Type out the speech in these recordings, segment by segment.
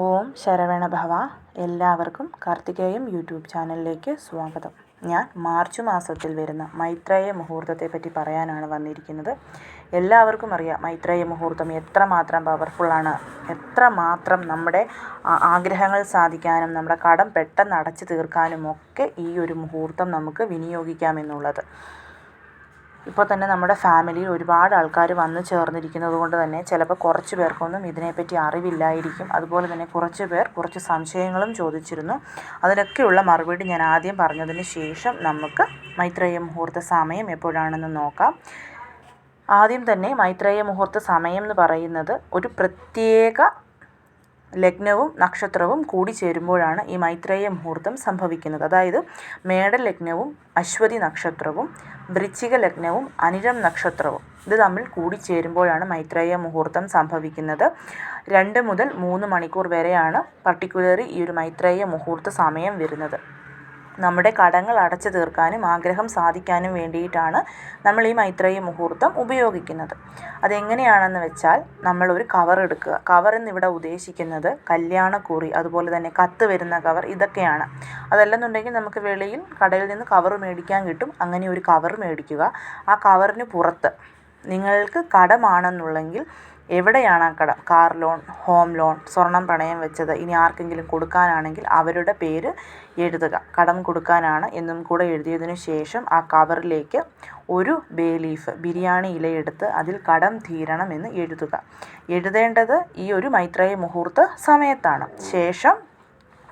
ഓം ശരവണ ഭവ. എല്ലാവർക്കും കാർത്തികേയം യൂട്യൂബ് ചാനലിലേക്ക് സ്വാഗതം. ഞാൻ മാർച്ച് മാസത്തിൽ വരുന്ന മൈത്രേയ മുഹൂർത്തത്തെ പറ്റി പറയാനാണ് വന്നിരിക്കുന്നത്. എല്ലാവർക്കും അറിയാം മൈത്രേയ മുഹൂർത്തം എത്രമാത്രം പവർഫുള്ളാണ്. എത്രമാത്രം നമ്മുടെ ആഗ്രഹങ്ങൾ സാധിക്കാനും നമ്മുടെ കടം പെട്ടെന്ന് അടച്ചു തീർക്കാനും ഒക്കെ ഈ ഒരു മുഹൂർത്തം നമുക്ക് വിനിയോഗിക്കാമെന്നുള്ളത് ഇപ്പോൾ തന്നെ നമ്മുടെ ഫാമിലിയിൽ ഒരുപാട് ആൾക്കാർ വന്നു ചേർന്നിരിക്കുന്നത് കൊണ്ട് തന്നെ ചിലപ്പോൾ കുറച്ച് പേർക്കൊന്നും ഇതിനെപ്പറ്റി അറിവില്ലായിരിക്കും. അതുപോലെ തന്നെ കുറച്ച് പേർ കുറച്ച് സംശയങ്ങളും ചോദിച്ചിരുന്നു. അതിനൊക്കെയുള്ള മറുപടി ഞാൻ ആദ്യം പറഞ്ഞതിന് ശേഷം നമുക്ക് മൈത്രേയ മുഹൂർത്ത സമയം എപ്പോഴാണെന്ന് നോക്കാം. ആദ്യം തന്നെ മൈത്രേയ മുഹൂർത്ത സമയം എന്ന് പറയുന്നത് ഒരു പ്രത്യേക ലഗ്നവും നക്ഷത്രവും കൂടി ചേരുമ്പോഴാണ് ഈ മൈത്രേയ മുഹൂർത്തം സംഭവിക്കുന്നത്. അതായത് മേടലഗ്നവും അശ്വതി നക്ഷത്രവും വൃശ്ചിക ലഗ്നവും അനിഴം നക്ഷത്രവും ഇത് തമ്മിൽ കൂടി കൂടിച്ചേരുമ്പോഴാണ് മൈത്രേയ മുഹൂർത്തം സംഭവിക്കുന്നത്. രണ്ട് മുതൽ മൂന്ന് മണിക്കൂർ വരെയാണ് പർട്ടിക്കുലർ ഈ ഒരു മൈത്രേയ മുഹൂർത്ത സമയം വരുന്നത്. നമ്മുടെ കടങ്ങൾ അടച്ചു തീർക്കാനും ആഗ്രഹം സാധിക്കാനും വേണ്ടിയിട്ടാണ് നമ്മൾ ഈ മൈത്രേയ മുഹൂർത്തം ഉപയോഗിക്കുന്നത്. അതെങ്ങനെയാണെന്ന് വെച്ചാൽ നമ്മൾ ഒരു കവർ എടുക്കുക. കവർ എന്നിവിടെ ഉദ്ദേശിക്കുന്നത് കല്യാണക്കുറി അതുപോലെ തന്നെ കത്ത് വരുന്ന കവർ ഇതൊക്കെയാണ്. അതല്ലെന്നുണ്ടെങ്കിൽ നമുക്ക് വെളിയിൽ കടയിൽ നിന്ന് കവർ മേടിക്കാൻ കിട്ടും. അങ്ങനെ ഒരു കവർ മേടിക്കുക. ആ കവറിന് പുറത്ത് നിങ്ങൾക്ക് കടമാണെന്നുള്ളെങ്കിൽ എവിടെയാണ് ആ കട? കാർ ലോൺ ഹോം ലോൺ സ്വർണം പണയം വെച്ചത്? ഇനി ആർക്കെങ്കിലും കൊടുക്കാനാണെങ്കിൽ അവരുടെ പേര് എഴുതുക. കടം കൊടുക്കാനാണ് എന്നും കൂടെ എഴുതിയതിനു ശേഷം ആ കവറിലേക്ക് ഒരു ബേ ലീഫ് ബിരിയാണി ഇലയെടുത്ത് അതിൽ കടം തീരണം എന്ന് എഴുതുക. എഴുതേണ്ടത് ഈ ഒരു മൈത്രേയ മുഹൂർത്ത സമയത്താണ്. ശേഷം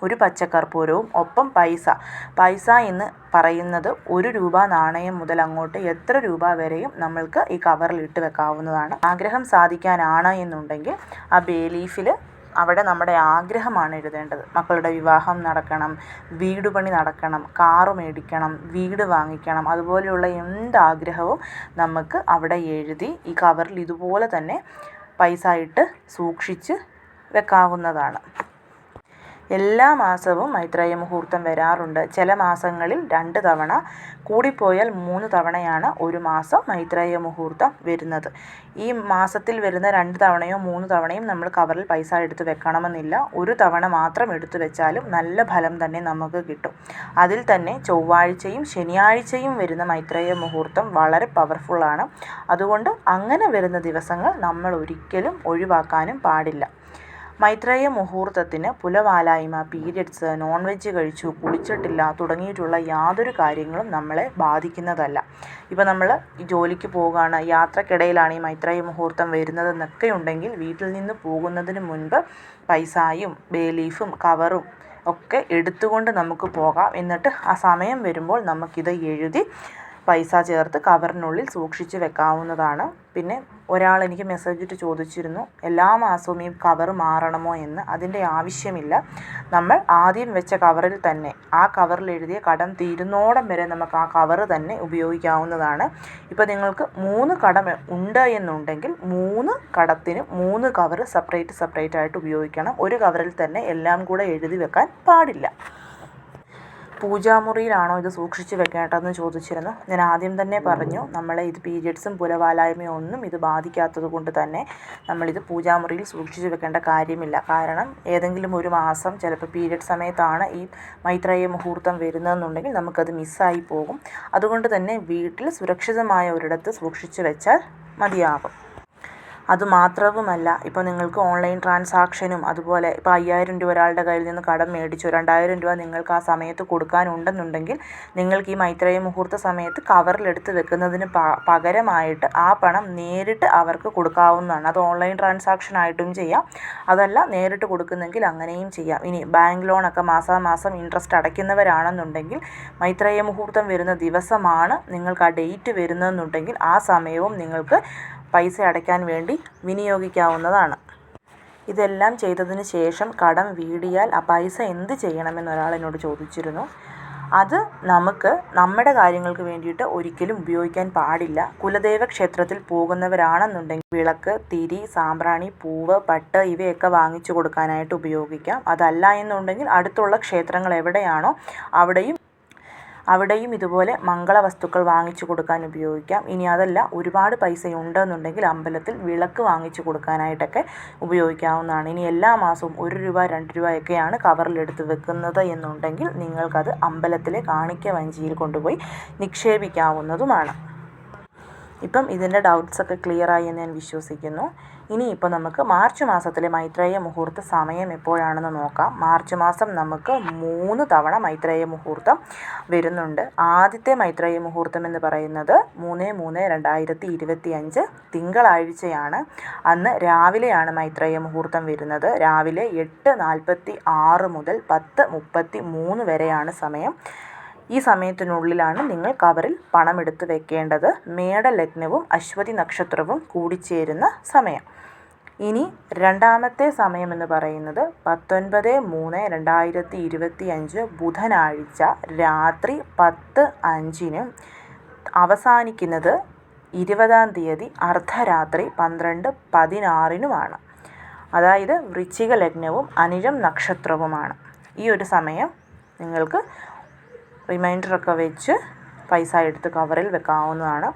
ഒരു പച്ചക്കർപ്പൂരവും ഒപ്പം പൈസ. പൈസ എന്ന് പറയുന്നത് ഒരു രൂപ നാണയം മുതൽ അങ്ങോട്ട് എത്ര രൂപ വരെയും നമ്മൾക്ക് ഈ കവറിൽ ഇട്ട് വെക്കാവുന്നതാണ്. ആഗ്രഹം സാധിക്കാനാണ് എന്നുണ്ടെങ്കിൽ ആ ബേ ലീഫിൽ അവിടെ നമ്മുടെ ആഗ്രഹമാണ് എഴുതേണ്ടത്. മക്കളുടെ വിവാഹം നടക്കണം വീട് പണി നടക്കണം കാറ് മേടിക്കണം വീട് വാങ്ങിക്കണം. അതുപോലെയുള്ള എന്ത് ആഗ്രഹവും നമുക്ക് അവിടെ എഴുതി ഈ കവറിൽ ഇതുപോലെ തന്നെ പൈസ ഇട്ട് സൂക്ഷിച്ച് വെക്കാവുന്നതാണ്. എല്ലാ മാസവും മൈത്രേയ മുഹൂർത്തം വരാറുണ്ട്. ചില മാസങ്ങളിൽ രണ്ട് തവണ കൂടിപ്പോയാൽ മൂന്ന് തവണയാണ് ഒരു മാസം മൈത്രേയ മുഹൂർത്തം വരുന്നത്. ഈ മാസത്തിൽ വരുന്ന രണ്ട് തവണയോ മൂന്ന് തവണയും നമ്മൾ കവറിൽ പൈസ എടുത്ത് വെക്കണമെന്നില്ല. ഒരു തവണ മാത്രം എടുത്തു വെച്ചാലും നല്ല ഫലം തന്നെ നമുക്ക് കിട്ടും. അതിൽ തന്നെ ചൊവ്വാഴ്ചയും ശനിയാഴ്ചയും വരുന്ന മൈത്രേയ മുഹൂർത്തം വളരെ പവർഫുള്ളാണ് അതുകൊണ്ട് അങ്ങനെ വരുന്ന ദിവസങ്ങൾ നമ്മൾ ഒരിക്കലും ഒഴിവാക്കാനും പാടില്ല. മൈത്രേയ മുഹൂർത്തത്തിന് പുലവാലായ്മ പീരിയഡ്സ് നോൺ വെജ് കഴിച്ചു കുളിച്ചിട്ടില്ല തുടങ്ങിയിട്ടുള്ള യാതൊരു കാര്യങ്ങളും നമ്മളെ ബാധിക്കുന്നതല്ല. ഇപ്പോൾ നമ്മൾ ജോലിക്ക് പോവുകയാണ് യാത്രക്കിടയിലാണ് ഈ മൈത്രേയ മുഹൂർത്തം വരുന്നതെന്നൊക്കെ ഉണ്ടെങ്കിൽ വീട്ടിൽ നിന്ന് പോകുന്നതിന് മുൻപ് പൈസായും ബേലീഫും കവറും ഒക്കെ എടുത്തുകൊണ്ട് നമുക്ക് പോകാം. എന്നിട്ട് ആ സമയം വരുമ്പോൾ നമുക്കിത് എഴുതി പൈസ ചേർത്ത് കവറിനുള്ളിൽ സൂക്ഷിച്ച് വെക്കാവുന്നതാണ്. പിന്നെ ഒരാൾ എനിക്ക് മെസ്സേജ് ഇട്ട് ചോദിച്ചിരുന്നു എല്ലാ മാസവും ഈ കവർ മാറണമോ എന്ന്. അതിന്റെ ആവശ്യമില്ല. നമ്മൾ ആദ്യം വെച്ച കവറിൽ തന്നെ ആ കവറിൽ എഴുതിയ കടം തീരുന്നോടം വരെ നമുക്ക് ആ കവർ തന്നെ ഉപയോഗിക്കാവുന്നതാണ്. ഇപ്പോൾ നിങ്ങൾക്ക് മൂന്ന് കടം ഉണ്ട് എന്നുണ്ടെങ്കിൽ മൂന്ന് കടത്തിന് മൂന്ന് കവർ സെപ്പറേറ്റ് സെപ്പറേറ്റ് ആയിട്ട് ഉപയോഗിക്കണം. ഒരു കവറിൽ തന്നെ എല്ലാം കൂടെ എഴുതി വെക്കാൻ പാടില്ല. പൂജാമുറിയിലാണോ ഇത് സൂക്ഷിച്ചു വെക്കേണ്ടതെന്ന് ചോദിച്ചിരുന്നു. ഞാൻ ആദ്യം തന്നെ പറഞ്ഞു നമ്മളെ ഇത് പീരിയഡ്സും പുലവാലായ്മയോ ഒന്നും ഇത് ബാധിക്കാത്തത് കൊണ്ട് തന്നെ നമ്മളിത് പൂജാമുറിയിൽ സൂക്ഷിച്ചു വെക്കേണ്ട കാര്യമില്ല. കാരണം ഏതെങ്കിലും ഒരു മാസം ചിലപ്പോൾ പീരിയഡ് സമയത്താണ് ഈ മൈത്രേയ മുഹൂർത്തം വരുന്നതെന്നുണ്ടെങ്കിൽ നമുക്കത് മിസ്സായി പോകും. അതുകൊണ്ട് തന്നെ വീട്ടിൽ സുരക്ഷിതമായ ഒരിടത്ത് സൂക്ഷിച്ചു വെച്ചാൽ മതിയാകും. അതുമാത്രവുമല്ല ഇപ്പോൾ നിങ്ങൾക്ക് ഓൺലൈൻ ട്രാൻസാക്ഷനും അതുപോലെ ഇപ്പോൾ അയ്യായിരം രൂപ ഒരാളുടെ കയ്യിൽ നിന്ന് കടം മേടിച്ചു രണ്ടായിരം രൂപ നിങ്ങൾക്ക് ആ സമയത്ത് കൊടുക്കാനുണ്ടെന്നുണ്ടെങ്കിൽ നിങ്ങൾക്ക് ഈ മൈത്രേയ മുഹൂർത്ത സമയത്ത് കവറിലെടുത്ത് വെക്കുന്നതിന് പകരമായിട്ട് ആ പണം നേരിട്ട് അവർക്ക് കൊടുക്കാവുന്നതാണ്. അത് ഓൺലൈൻ ട്രാൻസാക്ഷൻ ആയിട്ടും ചെയ്യാം. അതല്ല നേരിട്ട് കൊടുക്കുന്നെങ്കിൽ അങ്ങനെയും ചെയ്യാം. ഇനി ബാങ്ക് ലോണൊക്കെ മാസാമാസം ഇൻട്രസ്റ്റ് അടയ്ക്കുന്നവരാണെന്നുണ്ടെങ്കിൽ മൈത്രേയ മുഹൂർത്തം വരുന്ന ദിവസമാണ് നിങ്ങൾക്ക് ആ ഡേറ്റ് വരുന്നതെന്നുണ്ടെങ്കിൽ ആ സമയവും നിങ്ങൾക്ക് പൈസ അടയ്ക്കാൻ വേണ്ടി വിനിയോഗിക്കാവുന്നതാണ്. ഇതെല്ലാം ചെയ്തതിന് ശേഷം കടം വീടിയാൽ ആ പൈസ എന്ത് ചെയ്യണമെന്ന് ഒരാൾ എന്നോട് ചോദിച്ചിരുന്നു. അത് നമുക്ക് നമ്മുടെ കാര്യങ്ങൾക്ക് വേണ്ടിയിട്ട് ഒരിക്കലും ഉപയോഗിക്കാൻ പാടില്ല. കുലദേവ ക്ഷേത്രത്തിൽ പോകുന്നവരാണെന്നുണ്ടെങ്കിൽ വിളക്ക് തിരി സാമ്പ്രാണി പൂവ് പട്ട് ഇവയൊക്കെ വാങ്ങിച്ചു കൊടുക്കാനായിട്ട് ഉപയോഗിക്കാം. അതല്ല എന്നുണ്ടെങ്കിൽ അടുത്തുള്ള ക്ഷേത്രങ്ങൾ എവിടെയാണോ അവിടെയും അവിടെയും ഇതുപോലെ മംഗള വസ്തുക്കൾ വാങ്ങിച്ചു കൊടുക്കാൻ ഉപയോഗിക്കാം. ഇനി അതല്ല ഒരുപാട് പൈസ ഉണ്ടെന്നുണ്ടെങ്കിൽ അമ്പലത്തിൽ വിളക്ക് വാങ്ങിച്ചു കൊടുക്കാനായിട്ടൊക്കെ ഉപയോഗിക്കാവുന്നതാണ്. ഇനി എല്ലാ മാസവും ഒരു രൂപ രണ്ട് രൂപയൊക്കെയാണ് കവറിലെടുത്ത് വെക്കുന്നത് എന്നുണ്ടെങ്കിൽ നിങ്ങൾക്കത് അമ്പലത്തിലെ കാണിക്ക വഞ്ചിയിൽ കൊണ്ടുപോയി നിക്ഷേപിക്കാവുന്നതുമാണ്. ഇപ്പം ഇതിന്റെ ഡൗട്ട്സൊക്കെ ക്ലിയറായി എന്ന് ഞാൻ വിശ്വസിക്കുന്നു. ഇനിയിപ്പോൾ നമുക്ക് മാർച്ച് മാസത്തിലെ മൈത്രേയ മുഹൂർത്ത സമയം എപ്പോഴാണെന്ന് നോക്കാം. മാർച്ച് മാസം നമുക്ക് മൂന്ന് തവണ മൈത്രേയ മുഹൂർത്തം വരുന്നുണ്ട്. ആദ്യത്തെ മൈത്രേയ മുഹൂർത്തം എന്ന് പറയുന്നത് മൂന്ന് മൂന്ന് രണ്ടായിരത്തി ഇരുപത്തി അഞ്ച് തിങ്കളാഴ്ചയാണ്. അന്ന് രാവിലെയാണ് മൈത്രേയ മുഹൂർത്തം വരുന്നത്. രാവിലെ എട്ട് നാൽപ്പത്തി ആറ് മുതൽ പത്ത് മുപ്പത്തി മൂന്ന് വരെയാണ് സമയം. ഈ സമയത്തിനുള്ളിലാണ് നിങ്ങൾ കവറിൽ പണമെടുത്ത് വെക്കേണ്ടത്. മേടലഗ്നവും അശ്വതി നക്ഷത്രവും കൂടിച്ചേരുന്ന സമയം. ഇനി രണ്ടാമത്തെ സമയം എന്ന് പറയുന്നത് പത്തൊൻപത് മൂന്ന് രണ്ടായിരത്തി ഇരുപത്തി അഞ്ച് ബുധനാഴ്ച രാത്രി പത്ത് അഞ്ചിനും അവസാനിക്കുന്നത് ഇരുപതാം തീയതി അർദ്ധരാത്രി പന്ത്രണ്ട് പതിനാറിനുമാണ്. അതായത് വൃശ്ചിക ലഗ്നവും അനിഴം നക്ഷത്രവുമാണ്. ഈ ഒരു സമയം നിങ്ങൾക്ക് റിമൈൻഡറൊക്കെ വെച്ച് പൈസ എടുത്ത് കവറിൽ വെക്കാവുന്നതാണ്.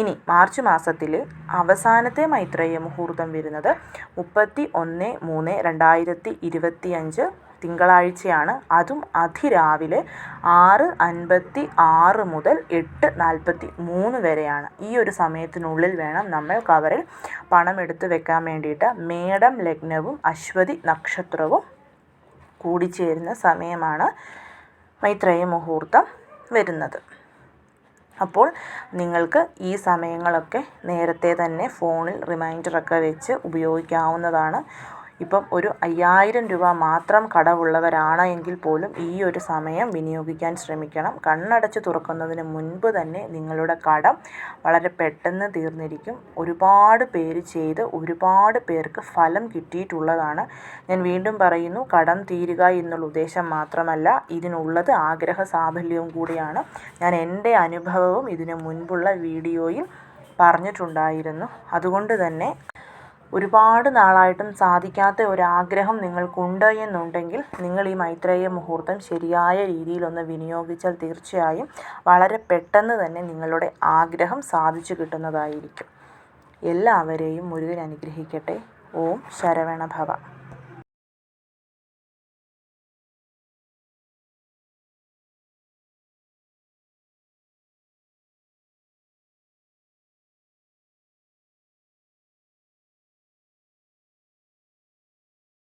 ഇനി മാർച്ച് മാസത്തിൽ അവസാനത്തെ മൈത്രേയ മുഹൂർത്തം വരുന്നത് മുപ്പത്തി ഒന്ന് മൂന്ന് രണ്ടായിരത്തി ഇരുപത്തി അഞ്ച് തിങ്കളാഴ്ചയാണ്. അതും അതിരാവിലെ ആറ് അൻപത്തി ആറ് മുതൽ എട്ട് നാൽപ്പത്തി മൂന്ന് വരെയാണ്. ഈ ഒരു സമയത്തിനുള്ളിൽ വേണം നമ്മൾ കവറിൽ പണം എടുത്ത് വെക്കാൻ വേണ്ടിയിട്ട്. മേടം ലഗ്നവും അശ്വതി നക്ഷത്രവും കൂടിച്ചേരുന്ന സമയമാണ്. മൈത്രേയ മുഹൂർത്തം വരുന്നത്. അപ്പോൾ നിങ്ങൾക്ക് ഈ സമയങ്ങളൊക്കെ നേരത്തെ തന്നെ ഫോണിൽ റിമൈൻഡറൊക്കെ വെച്ച് ഉപയോഗിക്കാവുന്നതാണ്. ഇപ്പം ഒരു അയ്യായിരം രൂപ മാത്രം കടമുള്ളവരാണ് എങ്കിൽ പോലും ഈ ഒരു സമയം വിനിയോഗിക്കാൻ ശ്രമിക്കണം. കണ്ണടച്ച് തുറക്കുന്നതിന് മുൻപ് തന്നെ നിങ്ങളുടെ കടം വളരെ പെട്ടെന്ന് തീർന്നിരിക്കും. ഒരുപാട് പേര് ചെയ്ത് ഒരുപാട് പേർക്ക് ഫലം കിട്ടിയിട്ടുള്ളതാണ്. ഞാൻ വീണ്ടും പറയുന്നു കടം തീരുക എന്നുള്ള ഉദ്ദേശം മാത്രമല്ല ഇതിനുള്ളത് ആഗ്രഹ സാഫല്യവും കൂടിയാണ്. ഞാൻ എന്റെ അനുഭവവും ഇതിനു മുൻപുള്ള വീഡിയോയിൽ പറഞ്ഞിട്ടുണ്ടായിരുന്നു. അതുകൊണ്ട് തന്നെ ഒരുപാട് നാളായിട്ടും സാധിക്കാത്ത ഒരാഗ്രഹം നിങ്ങൾക്കുണ്ട് എന്നുണ്ടെങ്കിൽ നിങ്ങൾ ഈ മൈത്രേയ മുഹൂർത്തം ശരിയായ രീതിയിലൊന്ന് വിനിയോഗിച്ചാൽ തീർച്ചയായും വളരെ പെട്ടെന്ന് തന്നെ നിങ്ങളുടെ ആഗ്രഹം സാധിച്ചു കിട്ടുന്നതായിരിക്കും. എല്ലാവരെയും മുരുകൻ അനുഗ്രഹിക്കട്ടെ. ഓം ശരവണ ഭവ